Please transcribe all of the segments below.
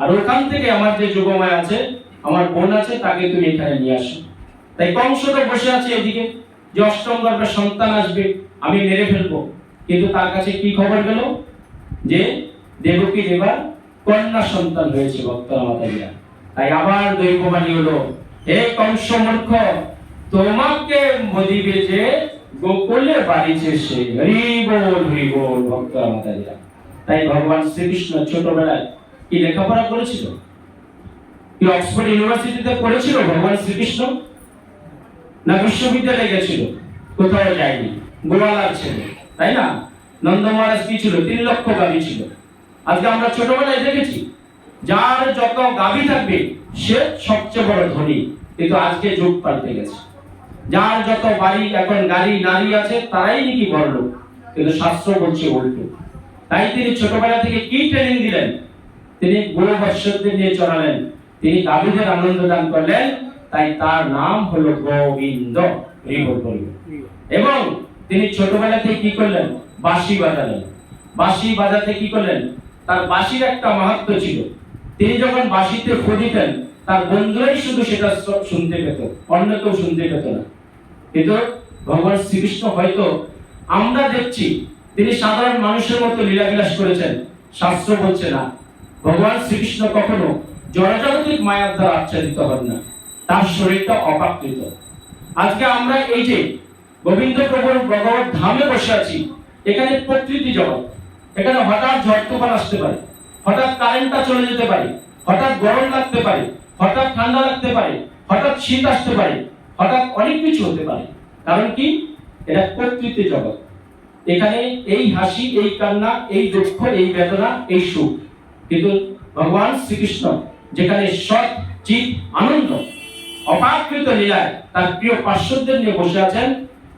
আর ওখান থেকে আমার যে যুবমায় আছে, আমার বোন আছে, তাকে তুমি এখানে নিয়ে আসো। তাই কংস তো বসে আছে এদিকে, যে অষ্টম গর্ভের সন্তান আসবে, আমি মেরে ফেলব। কিন্তু তার কাছে কি খবর গেল? যে দেবকী দেবার কন্যা সন্তান হয়েছে, ভক্তরা মাতাজিরা তাই আবার দৈববাণী হলো, হে কংস মূর্খ, তোমাকে মদিবে যে গোকুলে বাড়িছে সে হরি বল হরি বল ভক্তরা মাতাজিরা তাই ভগবান শ্রীকৃষ্ণ ছোটবেলায় কি লেখাপড়া করেছিল? কি অক্সফোর্ড ইউনিভার্সিটিতে পড়েছিল, ভগবান শ্রীকৃষ্ণ? না বিশ্ববিদ্যালয়ে গেছিল? কোথাও যায়নি। গোয়ালার ছেলে, তাই না? নন্দ মহারাজ কি ছিল? তিন লক্ষ গাভী ছিল। আজকে আমরা ছোটবেলায় দেখেছি, যার যত গাভী থাকবে, সে সবচেয়ে বড় ধনী। কিন্তু আজকে যুগ পাল্টে গেছে। যার যত বাড়ি, এখন গাড়ি নারী আছে, তারাই নাকি বড় লোক কিন্তু শাস্ত্র বলছে উল্টো। তাই তিনি ছোটবেলা থেকে কি ট্রেনিং দিলেন? তিনি গুরু বৎসরদের নিয়ে চড়ালেন। তিনি গাভীদের আনন্দ দান করলেন। তাই তার নাম হলো গোবিন্দ হরিবল বলিব এবং তিনি ছোটবেলা থেকে কি করলেন? বাঁশি বাজালেন। বাঁশি বাজাতে কি করলেন? তার বাঁশির একটা মাহাত্ম ছিল। তিনি যখন বাঁশিতে ফু দিতেন, তার বন্ধুরাই শুধু সেটা শুনতে পেত। অন্য কেউ শুনতে পেত না। কিন্তু ভগবান শ্রীকৃষ্ণ হয়তো আমরা দেখছি, তিনি সাধারণ মানুষের মতো লীলাবিলাস করেছেন। শাস্ত্র বলছে না। ভগবান শ্রীকৃষ্ণ কখনো জড়জাগতিক মায়ার দ্বারা আচ্ছাদিত হন না। তার শরীরটা অপাকৃত। আজকে আমরা এই যে গোবিন্দ প্রভুর ভগবত ধামে বসে আছি, এখানে প্রকৃতি জগৎ। এখানে হঠাৎ ঝড় তুফান আসতে পারে, হঠাৎ কারেন্টটা চলে যেতে পারে, হঠাৎ গরম লাগতে পারে, হঠাৎ ঠান্ডা লাগতে পারে, হঠাৎ শীত আসতে পারে, হঠাৎ অনেক কিছু হতে পারে। কারণ কি? এটা প্রকৃতি জগৎ। এখানে এই হাসি, এই কান্না, এই দুঃখ, এই বেদনা, এই সুখ। কিন্তু ভগবান শ্রীকৃষ্ণ যেখানে সৎ, চিত, আনন্দ, অপাকৃত লীলায় তার প্রিয় পার্শ্বদের নিয়ে বসে আছেন,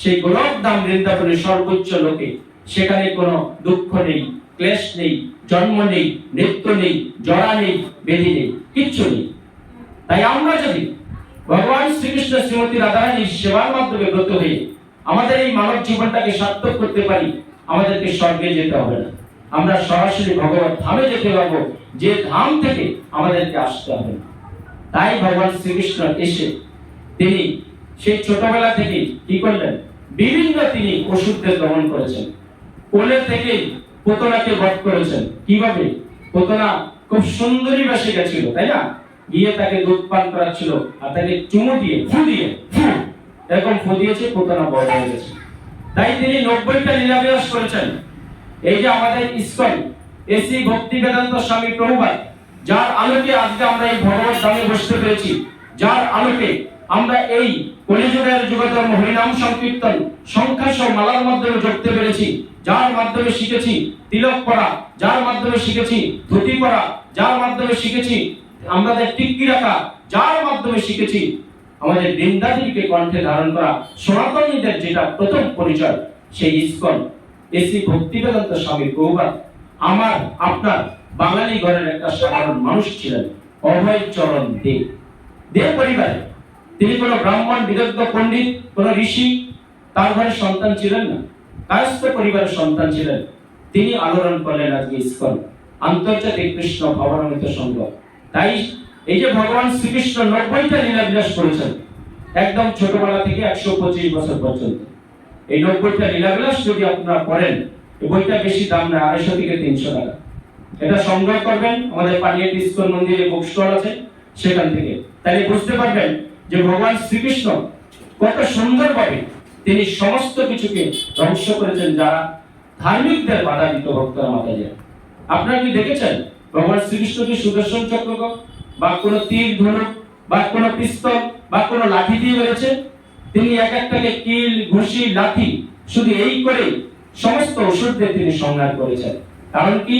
সেই গোলক দাম বৃন্দাবনের সর্বোচ্চ লোকে। সেখানে কোনো দুঃখ নেই, ক্লেশ নেই, জন্ম নেই নৃত্য নেই, জরা নেই, বেদি নেই, কিচ্ছু নেই। তাই আমরা যদি ভগবান শ্রীকৃষ্ণ শ্রীমতী রাধারানীর সেবার মাধ্যমে ব্রত হয়ে আমাদের এই মানব জীবনটাকে সার্থক করতে পারি, আমাদেরকে স্বর্গে যেতে হবে না। আমরা সরাসরি ভগবত ধামে যেতে পারব। যে ধাম থেকে আমাদেরকে আসতে হবে। তাই ভগবান শ্রীকৃষ্ণ এসে তিনি সেই ছোটবেলা থেকে কি করলেন? বিভিন্ন তিনি ওষুধদের দমন করেছেন। কোলে থেকে পুতনাকে বধ করেছেন। কীভাবে? পুতনা খুব সুন্দরী বেসে গেছিল, তাই না? গিয়ে তাকে দুধ পান করাচ্ছিল আর তাকে চুমু দিয়ে, ফু দিয়ে, ফু। এরকম ফু দিয়েছে পুতনা বড় হয়ে গেছে। তাই তিনি নব্বইটা লীলাবিলাস করেছেন। এই যে আমাদের ইস্কন এসি ভক্তি বেদান্ত স্বামী প্রভুপাদ যার আলোকে আজকে আমরা এই ভগবত ধামে বসতে পেরেছি, যার আলোকে আমরা এই কলিযুগের যুগধর্ম হরিনাম সংকীর্তন সংখ্যা সহ মালার মাধ্যমে জড়তে পেরেছি, যার মাধ্যমে শিখেছি তিলক পড়া, যার মাধ্যমে শিখেছি ধুতি পড়া, যার মাধ্যমে শিখেছি আমাদের টিক্কি রাখা, যার মাধ্যমে শিখেছি আমাদের বৃন্দাদেবীকে কণ্ঠে ধারণ করা সনাতনীদের যেটা প্রথম পরিচয়, সেই ইস্কন। এসি ভক্তি বেদান্ত স্বামী প্রভুপাদ আমার, আপনার বাঙালি ঘরের একটা সাধারণ মানুষ ছিলেন, অভয় চরণ দে। দে পরিবারে তিনি কোনো ব্রাহ্মণ, বিদগ্ধ, পণ্ডিত, কোন ঋষি, তার ঘরে সন্তান ছিলেন না কায়স্থ পরিবারের সন্তান ছিলেন। তিনি আলোড়ন করলেন আজকে ইস্কন, আন্তর্জাতিক কৃষ্ণ ভবনামিত সংঘ। তাই এই যে ভগবান শ্রীকৃষ্ণ নব্বইটা লীলা বিলাস করেছেন, একদম ছোটবেলা থেকে একশো পঁচিশ বছর পর্যন্ত। এই নব্বইটা লীলাবিলাস যদি আপনারা করেন বইটা বেশি দাম না আড়াইশো থেকে তিনশো টাকা। এটা সংগ্রহ করবেন, আমাদের পানিয়াটি ইস্কন মন্দিরে বুক স্টল আছে, সেখান থেকে। তাহলে বুঝতে পারবেন যে ভগবান শ্রীকৃষ্ণ কত সুন্দরভাবে তিনি সমস্ত কিছুকে ধ্বংস করেছেন, যারা ধার্মিকদের বাধা দিত ভক্তরা মাতা যায় আপনারা কি দেখেছেন? ভগবান শ্রীকৃষ্ণ কি সুদর্শন চক্র বা কোনো তীর ধনুক বা কোনো পিস্তল বা কোনো লাঠি দিয়ে মেরেছে? তিনি এক একটাকে কিল, ঘুষি, লাঠি, শুধু এই করে সমস্ত ওষুধদের তিনি সংহার করেছেন। কারণ কি?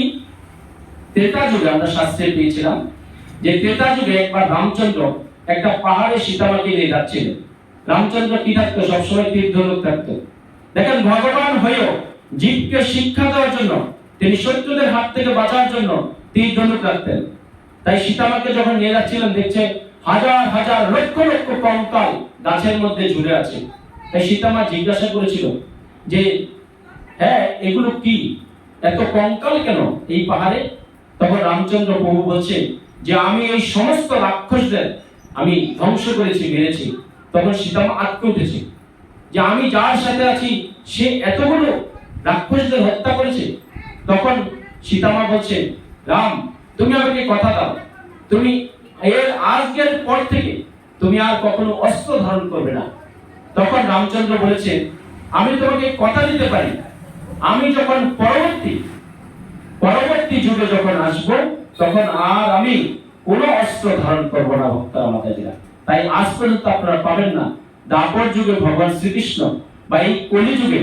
ত্রেতা যুগে আমরা শাস্ত্রে পেয়েছিলাম যে ত্রেতা যুগে একবার রামচন্দ্র একটা পাহাড়ে সীতামাকে নিয়ে যাচ্ছিলেন রামচন্দ্র কি থাকতো? সবসময় তীর ধনুক থাকতো। দেখেন, ভগবান হয়েও জীবকে শিক্ষা দেওয়ার জন্য, তিনি শত্রুদের হাত থেকে বাঁচার জন্য তীর ধনুক রাখতেন তাই সীতামাকে যখন নিয়ে যাচ্ছিলেন দেখছে হাজার হাজার লক্ষ লক্ষ কঙ্কাল গাছের মধ্যে ঝুলে আছে। তাই সীতামা জিজ্ঞাসা করেছিল যে হ্যাঁ এগুলো কি? এত কঙ্কাল কেন এই পাহাড়ে? তখন রামচন্দ্র প্রভু বলছে যে, আমি এই সমস্ত রাক্ষসদের আমি ধ্বংস করেছি, মেরেছি। তখন সীতামা আটকে উঠেছে যে, আমি যার সাথে আছি, সে এতগুলো রাক্ষসদের হত্যা করেছে? তখন সীতামা বলছে, রাম, তুমি আমাকে কথা দাও। তুমি এর আজকের পর থেকে তুমি আর কখনো অস্ত্র ধারণ করবে না। তখন রামচন্দ্র বলেছে, আমি তোমাকে কথা দিতে পারি। আমি যখন পরবর্তী পরবর্তী যুগে যখন আসব, তখন আর আমি কোনো অস্ত্র ধারণ করব না, ভক্তরা মাতাজিরা। তাই আজ পর্যন্ত আপনারা পাবেন না। দাপর যুগে ভগবান শ্রীকৃষ্ণ বা এই কলি যুগে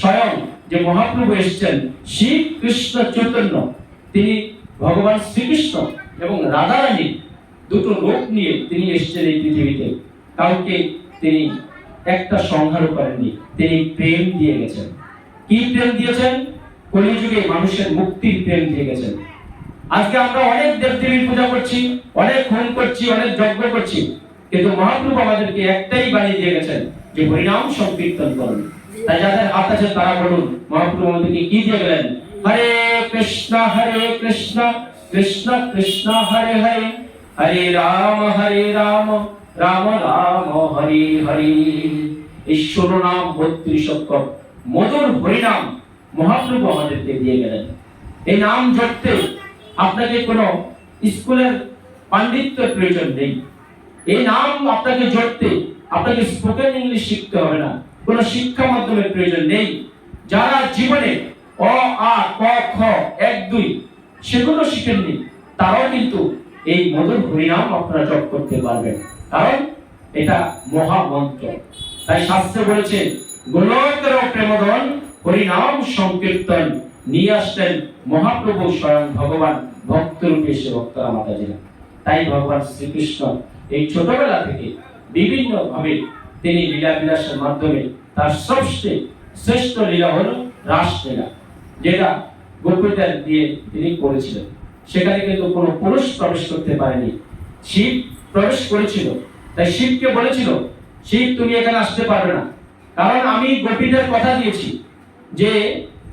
স্বয়ং যে মহাপ্রভু এসেছেন শ্রী কৃষ্ণ চৈতন্য, তিনি ভগবান শ্রীকৃষ্ণ এবং রাধারানী দুটো রূপ নিয়ে তিনি এসেছেন এই পৃথিবীতে। কাউকে তিনি একটা সংহারও করেননি, তিনি প্রেম দিয়ে গেছেন। কি প্রেম দিয়েছেন? কলিযুগে মানুষের মুক্তির প্রেম দিয়ে গেছেন। আজকে আমরা অনেক দেবদেবীর পূজা করছি, অনেক হোম করছি, অনেক যজ্ঞ করছি, কিন্তু মহাপ্রভু আমাদেরকে একটাই বাণী দিয়ে গেছেন যে হরিনাম সংকীর্তন করুন। তাই যাদের হাত আছে তারা বলুন, মহাপ্রভু আমাদেরকে কি দিয়ে গেলেন? হরে কৃষ্ণ হরে কৃষ্ণ কৃষ্ণ কৃষ্ণ, হরে হরে। হরে রাম হরে রাম রাম রাম, হরে হরে। ষোলো নাম, বত্রিশ অক্ষর, মধুর হরিনাম মহাপ্রভু আমাদেরকে দিয়ে গেলেন। এই নাম জপতে আপনাকে কোনো স্কুলের পাণ্ডিত্যের প্রয়োজন নেই। এই নাম আপনাকে জপতে আপনাকে স্পোকেন ইংলিশ শিখতে হবে না। কোনো শিক্ষা মাধ্যমের প্রয়োজন নেই। যারা জীবনে অ, আ, ক, খ, এক, দুই, সেগুলো শিখেননি, তারাও কিন্তু এই মধুর হরিনাম আপনারা জপ করতে পারবেন। কারণ এটা মহামন্ত্র। তাই শাস্ত্রে বলেছে, গুণোত্তর প্রেমধন হরিনাম সংকীর্তন নিয়ে আসলেন মহাপ্রভু স্বয়ং ভগবান ভক্ত রূপে এসে ভক্তরা মাতা মাতাজিরা। তাই ভগবান শ্রীকৃষ্ণ এই ছোটবেলা থেকে বিভিন্ন ভাবে তিনি লীলা বিলাসের মাধ্যমে তার সবচেয়ে শ্রেষ্ঠ লীলা হলো রাসলীলা, যেটা গোপীদের দিয়ে তিনি করেছিলেন। সেখানে কিন্তু কোনো পুরুষ প্রবেশ করতে পারেনি। শিব প্রবেশ করেছিল। তাই শিবকে বলেছিল, শিব, তুমি এখানে আসতে পারবে না। কারণ আমি গোপীদের কথা দিয়েছি যে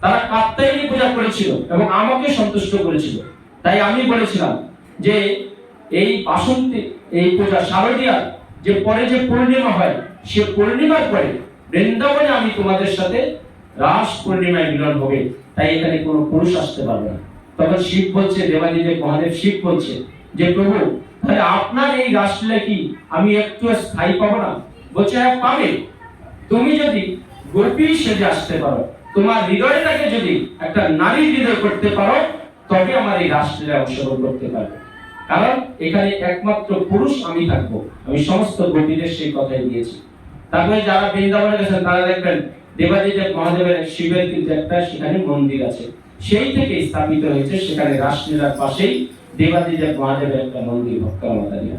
তারা কাত্তায়নী পূজা করেছিল এবং আমাকে সন্তুষ্ট করেছিল। তাই আমি বলেছিলাম যে এই বাসন্তী, এই পূজা শারদীয়ার যে পরে যে পূর্ণিমা হয়, সে পূর্ণিমার পরে বৃন্দাবনে আমি তোমাদের সাথে রাস পূর্ণিমায় মিলন হবে। তাই এখানে কোনো পুরুষ আসতে পারবে না। তখন শিব বলছে, দেবাদিদেব মহাদেব শিব বলছে যে, প্রভু, তাহলে আপনার এই রাসলীলা কি? আমি একটু স্থায়ী পাবো না। বলছে হ্যাঁ পাবে। তুমি যদি গোপী সেজে আসতে পারো, তোমার হৃদয়টাকে যদি একটা নারী হৃদয় করতে পারো, তবে আমার এই রাসলীলায় অংশগ্রহণ করতে পারবে। কারণ এখানে একমাত্র পুরুষ আমি থাকব। আমি সমস্ত গোপীদের সেই কথাই দিয়েছি। তারপরে যারা বৃন্দাবনে গেছেন, তারা দেখবেন দেবাদিদেব মহাদেবের শিবের কিন্তু একটা সেখানে মন্দির আছে। সেই থেকে স্থাপিত হয়েছে সেখানে রাসলীলার পাশেই দেবাদিদেব মহাদেবের একটা মন্দির ভক্ত মাতারিয়া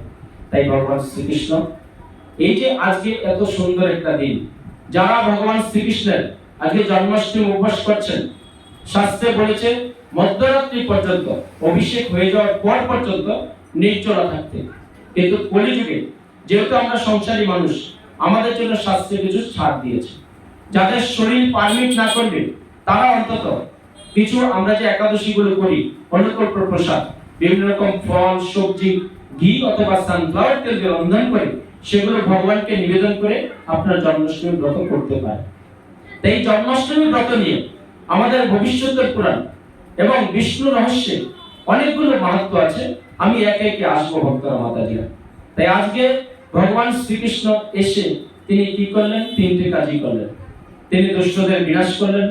তাই ভগবান শ্রীকৃষ্ণ, এই যে আজকে এত সুন্দর একটা দিন, যারা ভগবান শ্রীকৃষ্ণের আজকে জন্মাষ্টমী উপবাস করছেন, শাস্ত্রে বলেছে, মধ্যরাত্রি পর্যন্ত অভিষেক হয়ে যাওয়ার পর পর্যন্ত নির্জলা থাকতে। কিন্তু কলিযুগে যেহেতু আমরা সংসারী মানুষ, আমাদের জন্য শাস্ত্রে কিছু ছাড় দিয়েছে। যাদের শরীর পারমিট না করবে তারা অন্তত কিছু আমরা যে একাদশী গুলো করি, অন্নকল্প প্রসাদ, বিভিন্ন রকম ফল, সবজি, ঘি অথবা সানফ্লাওয়ার তেল দিয়ে রন্ধন করে, সেগুলো ভগবানকে নিবেদন করে আপনার জন্মাষ্টমী ব্রত করতে পারে। তাই জন্মাষ্টমী ব্রত নিয়ে আমাদের ভবিষ্যতের পুরাণ এবং বিষ্ণু রহস্যে অনেকগুলো মাহাত্ম আছে, আমি একে একে আসব ভক্তরা মাতাজিরা। তাই আজকে ভগবান শ্রীকৃষ্ণ এসে তিনি কি করলেন? তিনটি কাজই করলেন। তিনি দুষ্টদের বিনাশ করলেন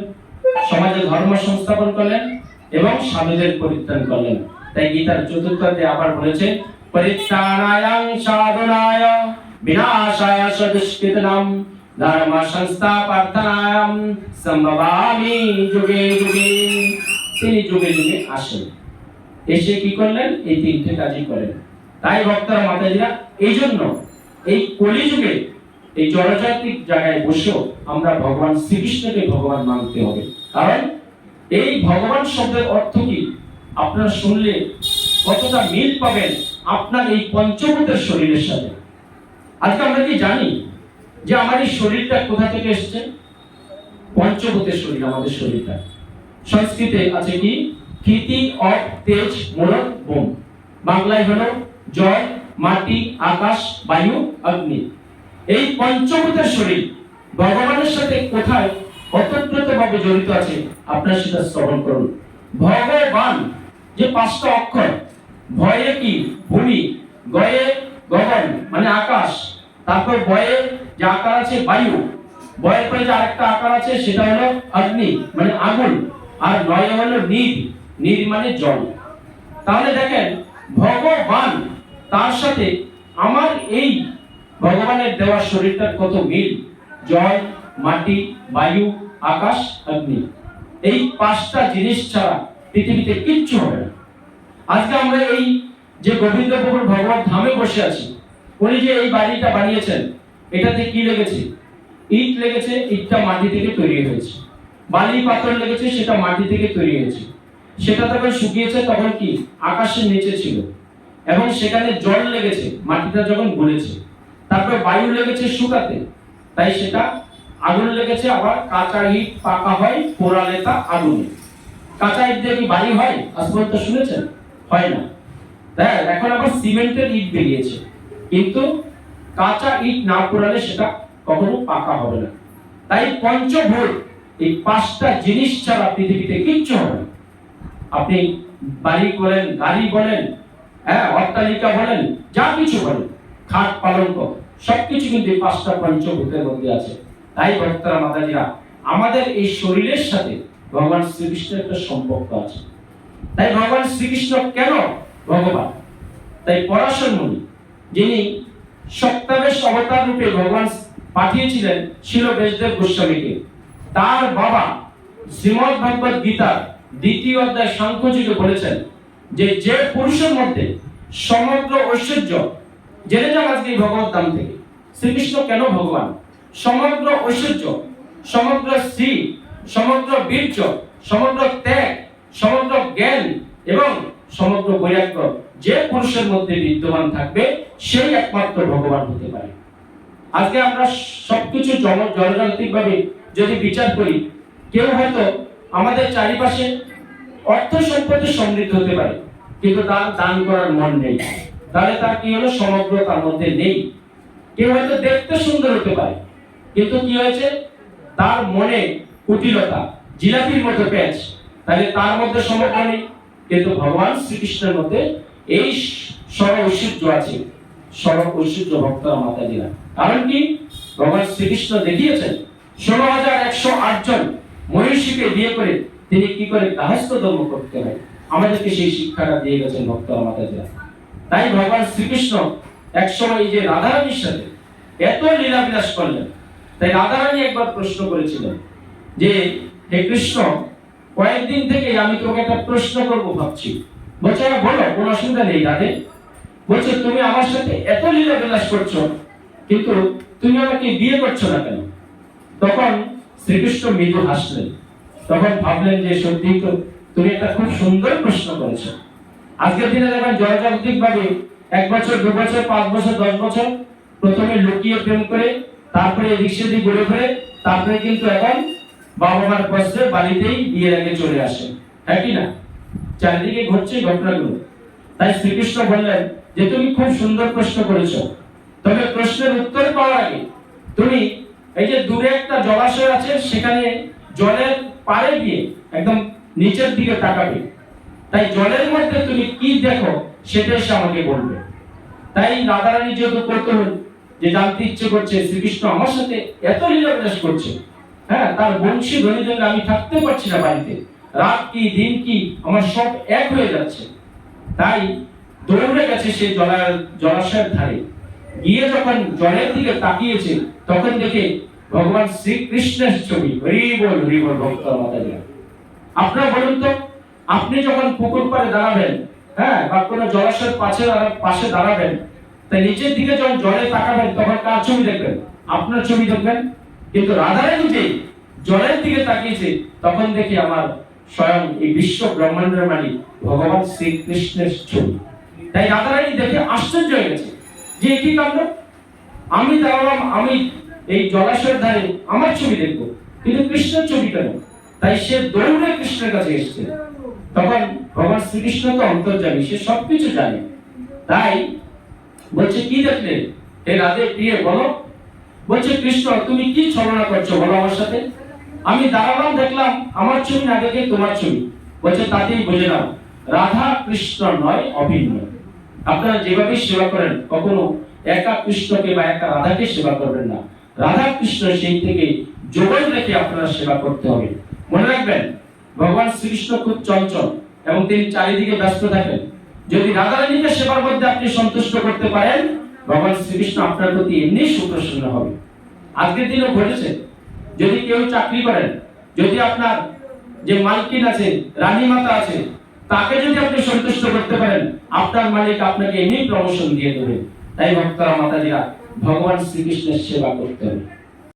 সমাজে ধর্ম সংস্থাপন করলেন এবং সাধুদের পরিত্রাণ করলেন। তাই গীতার চতুর্থ অধ্যায়ে আবার বলেছে, পরিত্রাণায়াং সাধনায় বিনাশায় সদুষ্কৃতনাম ধর্ম সংস্থাপনায়াম সম্ভবামি যুগে যুগে। তিনি যুগে যুগে আসেন। এসে কি করলেন? এই তিনটে কাজই করেন। তাই ভক্তরা, মাতাজিরা এই জন্য এই কলিযুগে এই জনজাতিক জায়গায় বসেও আমরা ভগবান শ্রীকৃষ্ণকে ভগবান মানতে হবে। কারণ এই ভগবান শব্দের অর্থ কি? আপনারা শুনলে কতটা মিল পাবেন আপনার এই পঞ্চভূতের শরীরের সাথে। আজকে আমরা কি জানি যে আমার এই শরীরটা কোথা থেকে এসেছে? পঞ্চভূতের শরীর, আমাদের শরীরটা। সংস্কৃতে আছে কি? স্থিতি অফ তেজ মূলক বোম। বাংলায় হলো জল, মাটি, আকাশ, বায়ু, অগ্নি। এই পঞ্চভূতের শরীর ভগবানের সাথে কোথায় অতপ্রতভাবে জড়িত আছে, আপনারা সেটা শ্রবণ করুন। ভগবান যে পাঁচটা অক্ষর, ভয়ে কি ভূমি, গয়ে গগন মানে আকাশ, তারপর বয়ে যে আকার আছে বায়ু, বয়ের পরে যে আরেকটা আকার আছে সেটা হলো অগ্নি মানে আগুন, আর নয়ে হলো নীর নীর মানে জল। তাহলে দেখেন, ভগবান, তার সাথে আমার এই ভগবানের দেওয়া শরীরটার কত মিল? জল মাটি, বায়ু, আকাশ, অগ্নি। এই পাঁচটা জিনিস ছাড়া পৃথিবীতে কিচ্ছু হবে না। আজকে আমরা এই যে গোবিন্দপুর ভগবান ধামে বসে আছি, উনি যে এই বাড়িটা বানিয়েছেন, এটাতে কি লেগেছে? ইট লেগেছে, ইটটা মাটি থেকে তৈরি হয়েছে। বালি, পাথর লেগেছে, সেটা মাটি থেকে তৈরি হয়েছে। সেটা তখন শুকিয়েছে, তখন কি? আকাশের নিচে ছিল। এবং সেখানে জল লেগেছে, মাটিটা যখন গলেছে। তারপরে বায়ু লেগেছে শুকাতে। তাই সেটা আগুন লেগেছে, আবার কাঁচা ইট পাকা হয় পোড়ালে তা আগুনে। কাঁচা ইট দিয়ে কি বাড়ি হয়? আজ শুনেছেন? হয় না। তাই এখন আবার সিমেন্টের ইট বেরিয়েছে। কিন্তু কাঁচা ইট না পোড়ালে সেটা কখনো পাকা হবে না। তাই পঞ্চভূত এই পাঁচটা জিনিস ছাড়া পৃথিবীতে কিচ্ছু হবে না। আপনি বাড়ি বলেন, গাড়ি বলেন হ্যাঁ অট্টালিকা বলেন, যা কিছু বলেন, খাট পালঙ্ক, সবকিছু কিন্তু এই পাঁচটা পঞ্চভূতের মধ্যে আছে। তাই ভক্তরা মাতাজিরা আমাদের এই শরীরের সাথে ভগবান শ্রীকৃষ্ণের একটা সম্পর্ক আছে। তাই ভগবান শ্রীকৃষ্ণ কেন ভগবান? তাই পরাশর মুনি, যিনি সপ্তাবেশ অবতার রূপে ভগবান পাঠিয়েছিলেন ছিল বেশদেব গোস্বামীকে, তার বাবা শ্রীমদ ভগবত গীতার দ্বিতীয় অধ্যায় সাংখ্যযুগে বলেছেন যে যে পুরুষের মধ্যে সমগ্র ঐশ্বর্য জেনে যান আজকে ভগবত দাম থেকে। শ্রীকৃষ্ণ কেন ভগবান? সমগ্র ঐশ্বর্য, সমগ্র শ্রী সমগ্র বীর্য, সমগ্র ত্যাগ, সমগ্র জ্ঞান এবং সমগ্র বৈরাগ্য যে পুরুষের মধ্যে বিদ্যমান থাকবে, সেই একমাত্র ভগবান হতে পারে। আজকে আমরা সবকিছু জনজাগতিক ভাবে যদি বিচার করি, কেউ হয়তো আমাদের চারিপাশে অর্থ সম্পত্তি সমৃদ্ধ হতে পারে, কিন্তু তার দান করার মন নেই। তাহলে তার কি হলো? সমগ্র তার মধ্যে নেই। কেউ হয়তো দেখতে সুন্দর হতে পারে কিন্তু কি হয়েছে? তার মনে কুটিলতা, জিলাপির মতো পেঁচ। তাহলে তার মধ্যে সমগ্র নেই। কিন্তু ভগবান শ্রীকৃষ্ণের মধ্যে এই সর ঐশ্বর্য আছে। সর ঐশ্বর্য ভক্তরা মাতা দিলা কারণ কি? ভগবান শ্রীকৃষ্ণ দেখিয়েছেন, ষোলো হাজার একশো আট জন মহিষীকে বিয়ে করে তিনি কি করে গাহস্থ ধর্ম করতে হয়? আমাদেরকে সেই শিক্ষাটা দিয়ে গেছেন ভক্তরা মাতা দিলা তাই ভগবান শ্রীকৃষ্ণ একসময় এই যে রাধারানীর সাথে এত লীলা বিলাস করলেন তাই রাধারানী একবার প্রশ্ন করেছিলেন যে হে কৃষ্ণ কয়েকদিন থেকে আমি তোকে একটা প্রশ্ন করব ভাবছি। বলছে "হ্যাঁ, বলো কোনো অসুবিধা নেই রাধে। বলছে তুমি আমার সাথে এত লীলা বিলাস করছ কিন্তু তুমি আমাকে বিয়ে করছ না কেন? তখন শ্রীকৃষ্ণ মৃদু হাসলেন। তখন ভাবলেন যে সত্যি তো তুমি একটা খুব সুন্দর প্রশ্ন করেছ। আজকের দিনে দেখেন জয়জাগতিক ভাবে এক বছর দু বছর পাঁচ বছর দশ বছর প্রথমে লুকিয়ে প্রেম করে তারপরে এদিক সেদিক ঘুরে ফিরে তারপরে কিন্তু এখন বাবা মার কষ্টে বাড়িতেই বিয়ের আগে চলে আসে। হ্যাঁ কি না? চারিদিকে ঘটছে ঘটনাগুলো। তাই শ্রীকৃষ্ণ বললেন যে, তুমি খুব সুন্দর প্রশ্ন করেছ। তবে প্রশ্নের উত্তর পাওয়ার আগে তুমি এই যে দূরে একটা জলাশয় আছে, সেখানে জলের পাড়ে গিয়ে একদম নিচের দিকে তাকাবে। তাই জলের মধ্যে তুমি কি দেখো, সেটা এসে আমাকে বলবে। তাই রাধারানী যেহেতু কৌতূহল যে জানতে ইচ্ছে করছে শ্রীকৃষ্ণ আমার সাথে এত লীলা বিলাস করছে হ্যাঁ তার বংশী ধ্বনি জন্য আমি থাকতে পারছি না বাড়িতে। রাত কি, দিন কি, আমার সব এক হয়ে যাচ্ছে। তাই দৌড়ে গেছে সে জলা জলাশয়ের ধারে। গিয়ে যখন জলের দিকে তাকিয়েছে, তখন দেখে ভগবান শ্রীকৃষ্ণের ছবি। হরি বল হরি বল, ভক্ত বলুন তো, আপনি যখন পুকুর পাড়ে দাঁড়াবেন হ্যাঁ বা কোনো জলাশয়ের পাশে পাশে দাঁড়াবেন তাই নিচের দিকে যখন জলে তাকাবেন, তখন কার ছবি দেখবেন? আপনার ছবি দেখবেন। কিন্তু রাধারানী যে জলের দিকে তাকিয়েছে, তখন দেখি আমার স্বয়ং এই বিশ্ব ব্রহ্মাণ্ডের মালিক ভগবান শ্রীকৃষ্ণের ছবি। তাই রাধারানী দেখে আশ্চর্য হয়ে গেছে। যে কি কাণ্ড? আমি দাঁড়ালাম, আমি এই জলাশয়ের ধারে আমার ছবি দেখব, কিন্তু কৃষ্ণের ছবি কেন? তাই সে দৌড়ে কৃষ্ণের কাছে এসেছে। তখন ভগবান শ্রীকৃষ্ণ তো অন্তর্যামী, সে সবকিছু জানে। তাই বলছে, কি দেখলে? হে রাধে প্রিয় বলো। বলছে, কৃষ্ণ, তুমি কি ছলনা করছ? বলো আমার সাথে। আমি দাঁড়ালাম, দেখলাম আমার ছবি না দেখে তোমার ছবি। বলছে, তাতেই বুঝে নাও, রাধা কৃষ্ণ নয়, অভিন্ন। আপনারা যেভাবে সেবা করেন, কখনো একা কৃষ্ণকে বা একা রাধাকে সেবা করবেন না। রাধা কৃষ্ণ সেই থেকে যোগান রেখে আপনারা সেবা করতে হবে। মনে রাখবেন, ভগবান শ্রীকৃষ্ণ খুব চঞ্চল এবং তিনি চারিদিকে ব্যস্ত থাকেন। যদি রাধা রানীকে সেবার মধ্যে আপনি সন্তুষ্ট করতে পারেন, ভগবান শ্রীকৃষ্ণ আপনার প্রতি এমনি সুপ্রসন্ন হবে। আজকের দিনও ঘটেছে, যদি কেউ চাকরি করেন, যদি আপনার যে মালকিন আছে, রানী মাতা আছে, তাকে যদি আপনি সন্তুষ্ট করতে পারেন, আপনার মালিক আপনাকে এমনি প্রমোশন দিয়ে দেবে। তাই ভক্তরা, মাতাজিরা, ভগবান শ্রীকৃষ্ণের সেবা করতে হবে।